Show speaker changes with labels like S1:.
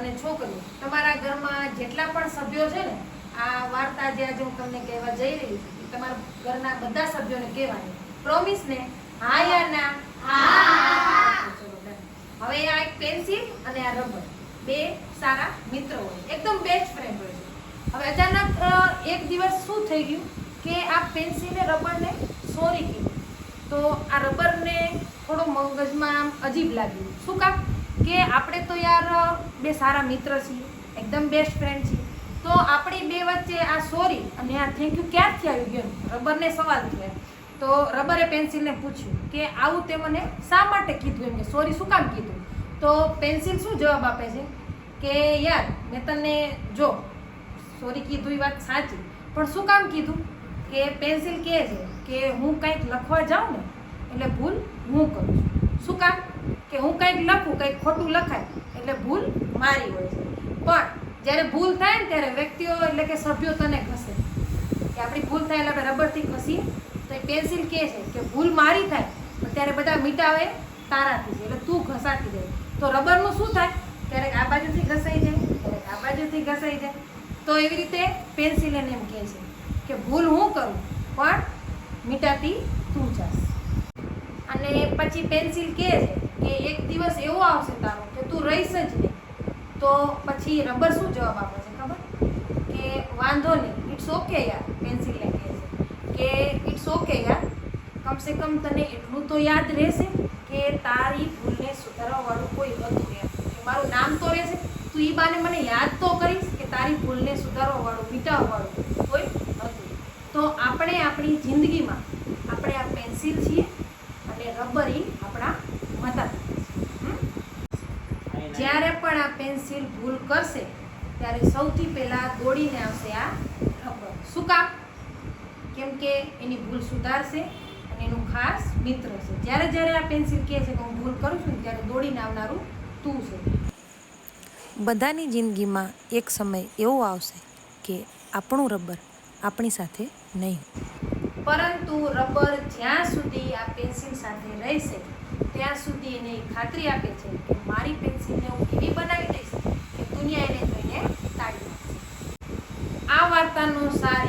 S1: અને છોકરીઓ. તમારા ઘરમાં જેટલા પણ સભ્યો છે ને, આ વાર્તા જે આજે હું તમને કહેવા જઈ રહી છું તમારા ઘરના બધા સભ્યોને કહેવાની. પ્રોમિસ ને, હા યા ના? હવે આ એક પેન્સિલ અને આ રબર. બે સારા મિત્રો હોય. એકદમ બેસ્ટ ફ્રેન્ડ હોય હવે અચાનક એક દિવસ શું થઈ ગયું કે આ પેન્સિલે રબરને સોરી કીધું. તો આ રબરને થોડો મગજમાં અજીબ લાગ્યું. શું કામ? કે આપણે તો યાર, બે સારા મિત્ર છીએ, એકદમ બેસ્ટ ફ્રેન્ડ છીએ. તો આપણી બે વચ્ચે આ સોરી અને આ થેન્ક યુ ક્યારથી આવી ગયો રબરને સવાલ થયો તો રબરે પેન્સિલને પૂછ્યું કે, આવું તે મને શા માટે કીધું એમ કે? સોરી શું કામ કીધું? તો પેન્સિલ શું જવાબ આપે છે? કે, યાર, મેં તને, જો સોરી કીધું એ વાત સાચી, પણ શું કામ કીધું? કે પેન્સિલ કહે છે કે, હું કંઈક લખવા જાઉં ને, એટલે ભૂલ હું કરું છું. શું કામ? કે હું કંઈક લખું, કંઈક ખોટું લખાય, એટલે ભૂલ મારી હોય છે. પણ જ્યારે ભૂલ થાય ને ત્યારે વ્યક્તિઓ એટલે કે સભ્યો તને ઘસે. કે આપણી ભૂલ થાય એટલે આપણે રબરથી ઘસીએ. તો એ પેન્સિલ કહે છે કે ભૂલ મારી થાય, પણ ત્યારે બધા મીટાવે તારાથી છે, એટલે તું ઘસાતી જાય તો રબરનું શું થાય? ક્યારેક આ બાજુથી ઘસાઈ જાય, ક્યારેક આ બાજુથી ઘસાઈ જાય. તો એવી રીતે પેન્સિલ એને એમ કહે છે કે ભૂલ હું કરું, પણ મીટાતી તું જાસ. અને પછી પેન્સિલ કહે છે કે એક દિવસ એવો આવશે તારો કે તું રહીશ જ નહીં. તો પછી રબર શું જવાબ આપે છે ખબર? કે વાંધો નહીં ઇટ્સ ઓકે યાર પેન્સિલને કહે છે. કે ઇટ્સ ઓકે યાર, કમસે કમ તને એટલું તો યાદ રહેશે કે તારી ભૂલને સુધારવાવાળું કોઈ હતું એમ મારું નામ તો રહેશે, તું એ બાને મને યાદ તો કરીશ કે તારી ભૂલને સુધારવાવાળું, મિટાવવાવાળું કોઈ હતું તો આપણે આપણી જિંદગીમાં આપણે આ પેન્સિલ છીએ અને રબર ઈ આપણા માતા પિતા છે હમ? જ્યારે પણ આ પેન્સિલ ભૂલ કરશે, ત્યારે સૌથી પહેલાં દોડીને આવશે આ રબર શું કામ? કેમ કે એની ભૂલ સુધારશે અને એનું ખાસ મિત્ર છે. જ્યારે જ્યારે આ પેન્સિલ કહે છે કે હું ભૂલ કરું છું ત્યારે દોડીને આવનારું તું છે.
S2: બધાની જિંદગીમાં એક સમય એવો આવશે કે આપણું રબર આપણી સાથે નહીં.
S1: પરંતુ રબર જ્યાં સુધી આ પેન્સિલ સાથે રહેશે, ત્યાં સુધી એને ખાતરી આપે છે કે મારી પેન્સિલને હું એવી બનાવી દઈશ કે દુનિયા એને જોઈને તાળી આ વાર્તાનો સાર